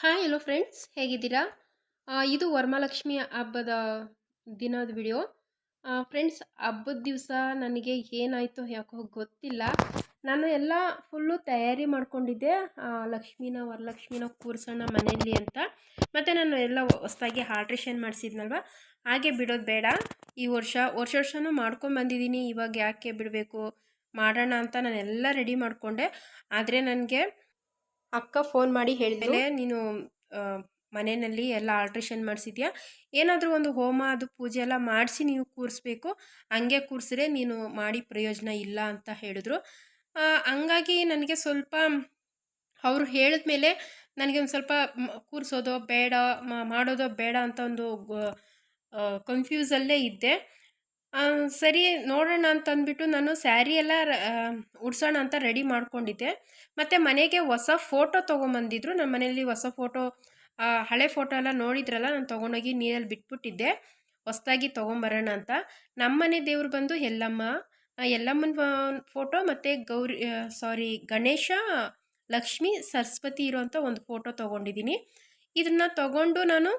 Hi hello friends ಹೇಗಿದ್ದೀರಾ? ಇದು ವರಮಹಾಲಕ್ಷ್ಮಿ ಹಬ್ಬದ ದಿನದ ವಿಡಿಯೋ ಫ್ರೆಂಡ್ಸ್ ಹಬ್ಬದ ದಿವಸ ನನಗೆ ಏನಾಯಿತು ಯಾಕೋ ಗೊತ್ತಿಲ್ಲ. ನಾನು ಎಲ್ಲ ಫುಲ್ಲು ತಯಾರಿ ಮಾಡ್ಕೊಂಡಿದ್ದೆ ಲಕ್ಷ್ಮೀನ ಲಕ್ಷ್ಮಿನ, ವರಲಕ್ಷ್ಮಿನ ಕೂರಿಸೋಣ ಮನೆಯಲ್ಲಿ ಅಂತ. ಮತ್ತು ನಾನು ಎಲ್ಲ ಹೊಸ್ದಾಗಿ ಆಲ್ಟ್ರೇಷನ್ ಮಾಡಿಸಿದ್ನಲ್ವ? ಹಾಗೆ ಬಿಡೋದು ಬೇಡ. ಈ ವರ್ಷ ವರ್ಷ ವರ್ಷನೂ ಮಾಡ್ಕೊಂಬಂದಿದ್ದೀನಿ ಇವಾಗ ಯಾಕೆ ಬಿಡಬೇಕು? ಮಾಡೋಣ ಅಂತ ನಾನೆಲ್ಲ ರೆಡಿ ಮಾಡಿಕೊಂಡೆ. ಆದರೆ ನನಗೆ ಅಕ್ಕ ಫೋನ್ ಮಾಡಿ ಹೇಳಿದ್ಮೇಲೆ ನೀನು ಮನೆಯಲ್ಲಿ ಎಲ್ಲ ಆಲ್ಟ್ರೇಷನ್ ಮಾಡಿಸಿದ್ಯಾ? ಏನಾದರೂ ಒಂದು ಹೋಮ ಅದು ಪೂಜೆ ಎಲ್ಲ ಮಾಡಿಸಿ ನೀವು ಕೂರಿಸ್ಬೇಕು. ಹಂಗೆ ಕೂರಿಸಿದ್ರೆ ನೀನು ಮಾಡಿ ಪ್ರಯೋಜನ ಇಲ್ಲ ಅಂತ ಹೇಳಿದ್ರು. ಹಂಗಾಗಿ ನನಗೆ ಸ್ವಲ್ಪ ಅವರು ಹೇಳಿದ ಮೇಲೆ ನನಗೆ ಒಂದು ಸ್ವಲ್ಪ ಕೂರಿಸೋದೋ ಬೇಡ ಮಾಡೋದೋ ಬೇಡ ಅಂತ ಒಂದು ಕನ್ಫ್ಯೂಸಲ್ಲೇ ಇದ್ದೆ. ಸರಿ ನೋಡೋಣ ಅಂತ ಅಂದ್ಬಿಟ್ಟು ನಾನು ಸ್ಯಾರಿ ಎಲ್ಲ ಉಡ್ಸೋಣ ಅಂತ ರೆಡಿ ಮಾಡ್ಕೊಂಡಿದ್ದೆ. ಮತ್ತು ಮನೆಗೆ ಹೊಸ ಫೋಟೋ ತೊಗೊಂಬಂದಿದ್ರು. ನಮ್ಮ ಮನೆಯಲ್ಲಿ ಹೊಸ ಫೋಟೋ ಹಳೆ ಫೋಟೋ ಎಲ್ಲ ನೋಡಿದ್ರಲ್ಲ, ನಾನು ತೊಗೊಂಡೋಗಿ ನೀರಲ್ಲಿ ಬಿಟ್ಬಿಟ್ಟಿದ್ದೆ. ಹೊಸದಾಗಿ ತೊಗೊಂಬರೋಣ ಅಂತ. ನಮ್ಮ ಮನೆ ದೇವ್ರು ಬಂದು ಎಲ್ಲಮ್ಮ ಎಲ್ಲಮ್ಮನ ಫೋಟೋ ಮತ್ತು ಗೌರಿ ಸಾರಿ ಗಣೇಶ, ಲಕ್ಷ್ಮಿ, ಸರಸ್ವತಿ ಇರೋವಂಥ ಒಂದು ಫೋಟೋ ತೊಗೊಂಡಿದ್ದೀನಿ. ಇದನ್ನು ತಗೊಂಡು ನಾನು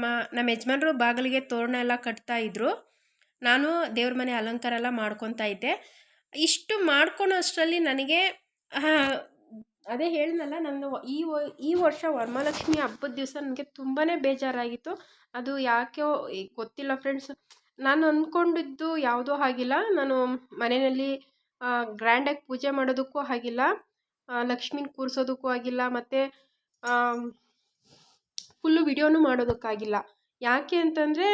ಮ ನಮ್ಮ ಯಜಮಾನರು ಬಾಗಿಲಿಗೆ ತೋರಣ ಎಲ್ಲ ಕಟ್ತಾ ಇದ್ರು. ನಾನು ದೇವ್ರ ಮನೆ ಅಲಂಕಾರ ಎಲ್ಲ ಮಾಡ್ಕೊತಾ ಇದ್ದೆ. ಇಷ್ಟು ಮಾಡ್ಕೊಳೋ ಅಷ್ಟರಲ್ಲಿ ನನಗೆ ಅದೇ ಹೇಳಿದ್ನಲ್ಲ ನಾನು ಈ ಈ ವರ್ಷ ವರಮಹಾಲಕ್ಷ್ಮಿ ಹಬ್ಬದ ದಿವಸ ನನಗೆ ತುಂಬಾ ಬೇಜಾರಾಗಿತ್ತು. ಅದು ಯಾಕೆ ಗೊತ್ತಿಲ್ಲ ಫ್ರೆಂಡ್ಸ್. ನಾನು ಅಂದ್ಕೊಂಡಿದ್ದು ಯಾವುದೂ ಆಗಿಲ್ಲ ನಾನು ಮನೆಯಲ್ಲಿ ಗ್ರ್ಯಾಂಡಾಗಿ ಪೂಜೆ ಮಾಡೋದಕ್ಕೂ ಆಗಿಲ್ಲ ಲಕ್ಷ್ಮಿನ ಕೂರಿಸೋದಕ್ಕೂ ಆಗಿಲ್ಲ ಮತ್ತು ಫುಲ್ಲು ವಿಡಿಯೋನು ಮಾಡೋದಕ್ಕಾಗಿಲ್ಲ. ಯಾಕೆ ಅಂತಂದರೆ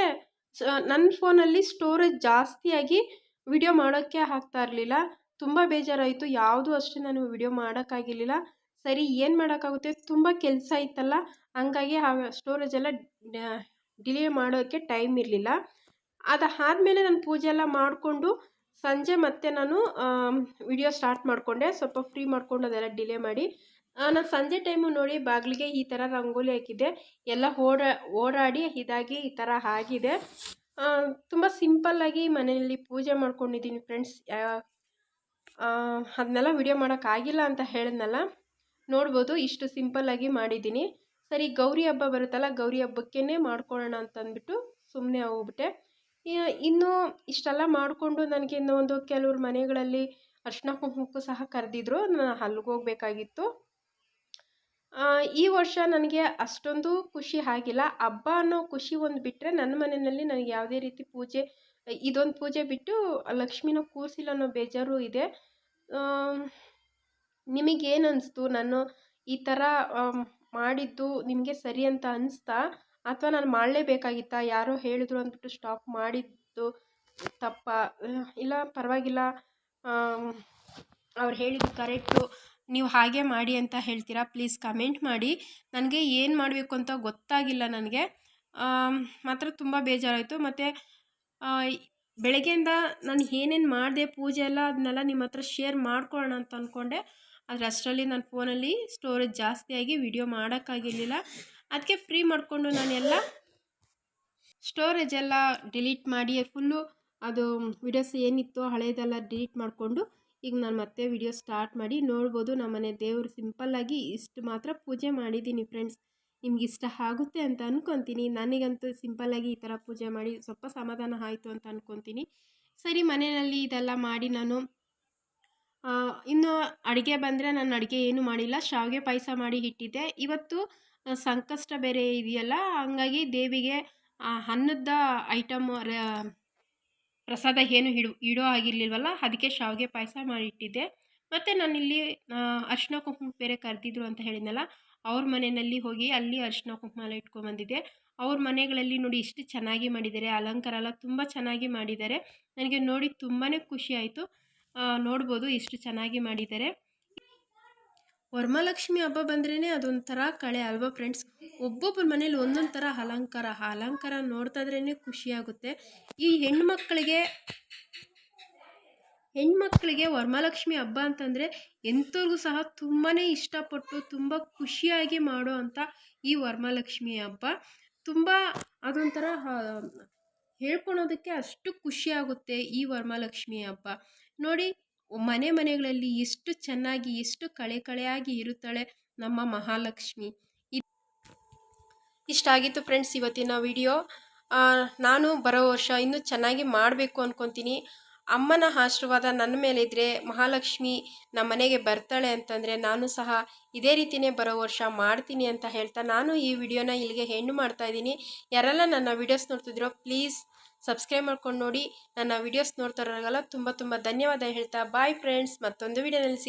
ನನ್ನ ಫೋನಲ್ಲಿ ಸ್ಟೋರೇಜ್ ಜಾಸ್ತಿಯಾಗಿ ವಿಡಿಯೋ ಮಾಡೋಕ್ಕೆ ಆಗ್ತಾ ಇರಲಿಲ್ಲ. ತುಂಬ ಬೇಜಾರಾಯಿತು. ಯಾವುದೂ ಅಷ್ಟೇ ನಾನು ವಿಡಿಯೋ ಮಾಡೋಕ್ಕಾಗಿರಲಿಲ್ಲ. ಸರಿ, ಏನು ಮಾಡೋಕ್ಕಾಗುತ್ತೆ? ತುಂಬ ಕೆಲಸ ಇತ್ತಲ್ಲ. ಹಂಗಾಗಿ ಆ ಸ್ಟೋರೇಜ್ ಎಲ್ಲ ಡಿಲೇ ಮಾಡೋಕ್ಕೆ ಟೈಮ್ ಇರಲಿಲ್ಲ. ಅದಾದಮೇಲೆ ನಾನು ಪೂಜೆ ಎಲ್ಲ ಮಾಡಿಕೊಂಡು ಸಂಜೆ ಮತ್ತೆ ನಾನು ವಿಡಿಯೋ ಸ್ಟಾರ್ಟ್ ಮಾಡಿಕೊಂಡೆ. ಸ್ವಲ್ಪ ಫ್ರೀ ಮಾಡಿಕೊಂಡು ಅದೆಲ್ಲ ಡಿಲೇ ಮಾಡಿ. ನಾನು ಸಂಜೆ ಟೈಮು ನೋಡಿ ಬಾಗಿಲಿಗೆ ಈ ಥರ ರಂಗೋಲಿ ಹಾಕಿದ್ದೆ. ಎಲ್ಲ ಓಡಾ, ಓಡಾಡಿ ಇದಾಗಿ ಈ ಥರ ಆಗಿದೆ. ತುಂಬ ಸಿಂಪಲ್ಲಾಗಿ ಮನೆಯಲ್ಲಿ ಪೂಜೆ ಮಾಡ್ಕೊಂಡಿದ್ದೀನಿ ಫ್ರೆಂಡ್ಸ್ ಅದನ್ನೆಲ್ಲ ವಿಡಿಯೋ ಮಾಡೋಕ್ಕಾಗಿಲ್ಲ ಅಂತ ಹೇಳಿದ್ನಲ್ಲ? ನೋಡ್ಬೋದು, ಇಷ್ಟು ಸಿಂಪಲ್ಲಾಗಿ ಮಾಡಿದ್ದೀನಿ. ಸರಿ, ಗೌರಿ ಹಬ್ಬ ಬರುತ್ತಲ್ಲ, ಗೌರಿ ಹಬ್ಬಕ್ಕೇ ಮಾಡ್ಕೊಳ್ಳೋಣ ಅಂತಂದ್ಬಿಟ್ಟು ಸುಮ್ಮನೆ ಹೋಗ್ಬಿಟ್ಟೆ. ಇನ್ನೂ ಇಷ್ಟೆಲ್ಲ ಮಾಡಿಕೊಂಡು ನನಗೆ ಇನ್ನೂ ಒಂದು ಕೆಲವ್ರ ಮನೆಗಳಲ್ಲಿ ಅರ್ಶಿನ ಕುಂಕುಮಕ್ಕೂ ಸಹ ಕರೆದಿದ್ರು. ನಾನು ಅಲ್ಲಿಗೆ ಹೋಗ್ಬೇಕಾಗಿತ್ತು. ಈ ವರ್ಷ ನನಗೆ ಅಷ್ಟೊಂದು ಖುಷಿ ಆಗಿಲ್ಲ. ಹಬ್ಬ ಅನ್ನೋ ಖುಷಿ ಒಂದು ಬಿಟ್ಟರೆ ನನ್ನ ಮನೆಯಲ್ಲಿ ನನಗೆ ಯಾವುದೇ ರೀತಿ ಪೂಜೆ, ಇದೊಂದು ಪೂಜೆ ಬಿಟ್ಟು ಲಕ್ಷ್ಮಿನ ಕೂರಿಸಿಲ್ಲ ಅನ್ನೋ ಬೇಜಾರು ಇದೆ. ನಿಮಗೇನು ಅನಿಸ್ತು? ನಾನು ಈ ಥರ ಮಾಡಿದ್ದು ನಿಮಗೆ ಸರಿ ಅಂತ ಅನಿಸ್ತಾ? ಅಥವಾ ನಾನು ಮಾಡಲೇಬೇಕಾಗಿತ್ತಾ? ಯಾರೋ ಹೇಳಿದ್ರು ಅಂದ್ಬಿಟ್ಟು ಸ್ಟಾಪ್ ಮಾಡಿದ್ದು ತಪ್ಪ? ಇಲ್ಲ ಪರವಾಗಿಲ್ಲ. ಅವ್ರು ಹೇಳಿದ್ದು ಕರೆಕ್ಟು ನೀವು ಹಾಗೆ ಮಾಡಿ ಅಂತ ಹೇಳ್ತೀರಾ ಪ್ಲೀಸ್ ಕಮೆಂಟ್ ಮಾಡಿ. ನನಗೆ ಏನು ಮಾಡಬೇಕು ಅಂತ ಗೊತ್ತಾಗಿಲ್ಲ ನನಗೆ. ಮಾತ್ರ ತುಂಬ ಬೇಜಾರಾಯಿತು. ಮತ್ತು ಬೆಳಗ್ಗೆಯಿಂದ ನಾನು ಏನೇನು ಮಾಡಿದೆ, ಪೂಜೆ ಎಲ್ಲ ಅದನ್ನೆಲ್ಲ ನಿಮ್ಮ ಹತ್ರ ಶೇರ್ ಮಾಡ್ಕೊಳ್ಳೋಣ ಅಂತ ಅಂದ್ಕೊಂಡೆ ಆದರೆ ಅಷ್ಟರಲ್ಲಿ ನನ್ನ ಫೋನಲ್ಲಿ ಸ್ಟೋರೇಜ್ ಜಾಸ್ತಿಯಾಗಿ ವಿಡಿಯೋ ಮಾಡೋಕ್ಕಾಗಿರಲಿಲ್ಲ. ಅದಕ್ಕೆ ಫ್ರೀ ಮಾಡಿಕೊಂಡು ನಾನೆಲ್ಲ ಸ್ಟೋರೇಜ್ ಎಲ್ಲ ಡಿಲೀಟ್ ಮಾಡಿ ಫುಲ್ಲು ಅದು ವಿಡಿಯೋಸ್ ಏನಿತ್ತು ಹಳೆಯದೆಲ್ಲ ಡಿಲೀಟ್ ಮಾಡಿಕೊಂಡು ಈಗ ನಾನು ಮತ್ತೆ ವಿಡಿಯೋ ಸ್ಟಾರ್ಟ್ ಮಾಡಿ ನೋಡ್ಬೋದು ನಮ್ಮನೆ ದೇವರು ಸಿಂಪಲ್ಲಾಗಿ ಇಷ್ಟು ಮಾತ್ರ ಪೂಜೆ ಮಾಡಿದ್ದೀನಿ ಫ್ರೆಂಡ್ಸ್ ನಿಮ್ಗೆ ಇಷ್ಟ ಆಗುತ್ತೆ ಅಂತ ಅಂದ್ಕೊತೀನಿ ನನಗಂತೂ ಸಿಂಪಲ್ಲಾಗಿ ಈ ಥರ ಪೂಜೆ ಮಾಡಿ ಸ್ವಲ್ಪ ಸಮಾಧಾನ ಆಯಿತು ಅಂತ ಅಂದ್ಕೊತೀನಿ ಸರಿ, ಮನೆಯಲ್ಲಿ ಇದೆಲ್ಲ ಮಾಡಿ ನಾನು ಇನ್ನು ಅಡುಗೆ ಬಂದರೆ ನಾನು ಅಡುಗೆ ಏನು ಮಾಡಿಲ್ಲ. ಶಾವಿಗೆ ಪಾಯಸ ಮಾಡಿ ಇಟ್ಟಿದ್ದೆ. ಇವತ್ತು ಸಂಕಷ್ಟ ಬೇರೆ ಇದೆಯಲ್ಲ ಹಂಗಾಗಿ ದೇವಿಗೆ ಅನ್ನದ ಐಟಮ್ ಪ್ರಸಾದ ಏನು ಇಡು ಇಡೋ ಆಗಿರಲಿಲ್ವಲ್ಲ, ಅದಕ್ಕೆ ಶಾವಿಗೆ ಪಾಯಸ ಮಾಡಿಟ್ಟಿದ್ದೆ. ಮತ್ತು ನಾನಿಲ್ಲಿ ಅರ್ಶಿನ ಕುಂಕುಮ ಬೇರೆ ಕರೆದಿದ್ರು ಅಂತ ಹೇಳಿದ್ನಲ್ಲ, ಅವ್ರ ಮನೆಯಲ್ಲಿ ಹೋಗಿ ಅಲ್ಲಿ ಅರಿಶಿನ ಕುಂಕುಮ ಎಲ್ಲ ಇಟ್ಕೊಂಬಂದಿದ್ದೆ ಅವ್ರ ಮನೆಗಳಲ್ಲಿ ನೋಡಿ ಇಷ್ಟು ಚೆನ್ನಾಗಿ ಮಾಡಿದ್ದಾರೆ, ಅಲಂಕಾರ ಎಲ್ಲ ತುಂಬ ಚೆನ್ನಾಗಿ ಮಾಡಿದ್ದಾರೆ. ನನಗೆ ನೋಡಿ ತುಂಬಾ ಖುಷಿ ಆಯಿತು. ನೋಡ್ಬೋದು ಇಷ್ಟು ಚೆನ್ನಾಗಿ ಮಾಡಿದ್ದಾರೆ. ವರಮಹಾಲಕ್ಷ್ಮಿ ಹಬ್ಬ ಬಂದ್ರೇ ಅದೊಂಥರ ಕಳೆ ಅಲ್ವಾ ಫ್ರೆಂಡ್ಸ್ ಒಬ್ಬೊಬ್ಬರ ಮನೇಲಿ ಒಂದೊಂದು ಥರ ಅಲಂಕಾರ, ಆ ಅಲಂಕಾರ ನೋಡ್ತಾ ಇದ್ರೇ ಖುಷಿಯಾಗುತ್ತೆ. ಈ ಹೆಣ್ಮಕ್ಳಿಗೆ ಹೆಣ್ಮಕ್ಳಿಗೆ ವರಮಹಾಲಕ್ಷ್ಮಿ ಹಬ್ಬ ಅಂತಂದರೆ ಎಂಥವ್ರಿಗೂ ಸಹ ತುಂಬಾ ಇಷ್ಟಪಟ್ಟು, ತುಂಬ ಖುಷಿಯಾಗಿ ಮಾಡೋ ಅಂಥ ಈ ವರಮಹಾಲಕ್ಷ್ಮಿ ಹಬ್ಬ. ತುಂಬ ಅದೊಂಥರ ಹೇಳ್ಕೊಳೋದಕ್ಕೆ ಅಷ್ಟು ಖುಷಿಯಾಗುತ್ತೆ ಈ ವರಮಹಾಲಕ್ಷ್ಮಿ ಹಬ್ಬ. ನೋಡಿ ಮನೆ ಮನೆಗಳಲ್ಲಿ ಎಷ್ಟು ಚೆನ್ನಾಗಿ, ಎಷ್ಟು ಕಳೆ ಕಳೆಯಾಗಿ ಇರುತ್ತಾಳೆ ನಮ್ಮ ಮಹಾಲಕ್ಷ್ಮಿ. ಇಷ್ಟಾಗಿತ್ತು ಫ್ರೆಂಡ್ಸ್ ಇವತ್ತಿನ ವಿಡಿಯೋ ನಾನು ಬರೋ ವರ್ಷ ಇನ್ನೂ ಚೆನ್ನಾಗಿ ಮಾಡಬೇಕು ಅಂದ್ಕೊತೀನಿ ಅಮ್ಮನ ಆಶೀರ್ವಾದ ನನ್ನ ಮೇಲಿದ್ದರೆ ಮಹಾಲಕ್ಷ್ಮಿ ನಮ್ಮ ಮನೆಗೆ ಬರ್ತಾಳೆ ಅಂತಂದರೆ ನಾನು ಸಹ ಇದೇ ರೀತಿಯೇ ಬರೋ ವರ್ಷ ಮಾಡ್ತೀನಿ ಅಂತ ಹೇಳ್ತಾ ನಾನು ಈ ವಿಡಿಯೋನ ಇಲ್ಲಿಗೆ ಹೆಣ್ಣು ಮಾಡ್ತಾ ಇದ್ದೀನಿ. ಯಾರೆಲ್ಲ ನನ್ನ ವಿಡಿಯೋಸ್ ನೋಡ್ತಿದ್ರೋ ಪ್ಲೀಸ್ ಸಬ್ಸ್ಕ್ರೈಬ್ ಮಾಡ್ಕೊಂಡು ನೋಡಿ. ನನ್ನ ವಿಡಿಯೋಸ್ ನೋಡ್ತಾ ತುಂಬ ತುಂಬ ಧನ್ಯವಾದ ಹೇಳ್ತಾ ಬಾಯ್ ಫ್ರೆಂಡ್ಸ್ ಮತ್ತೊಂದು ವಿಡಿಯೋನಲ್ಲಿ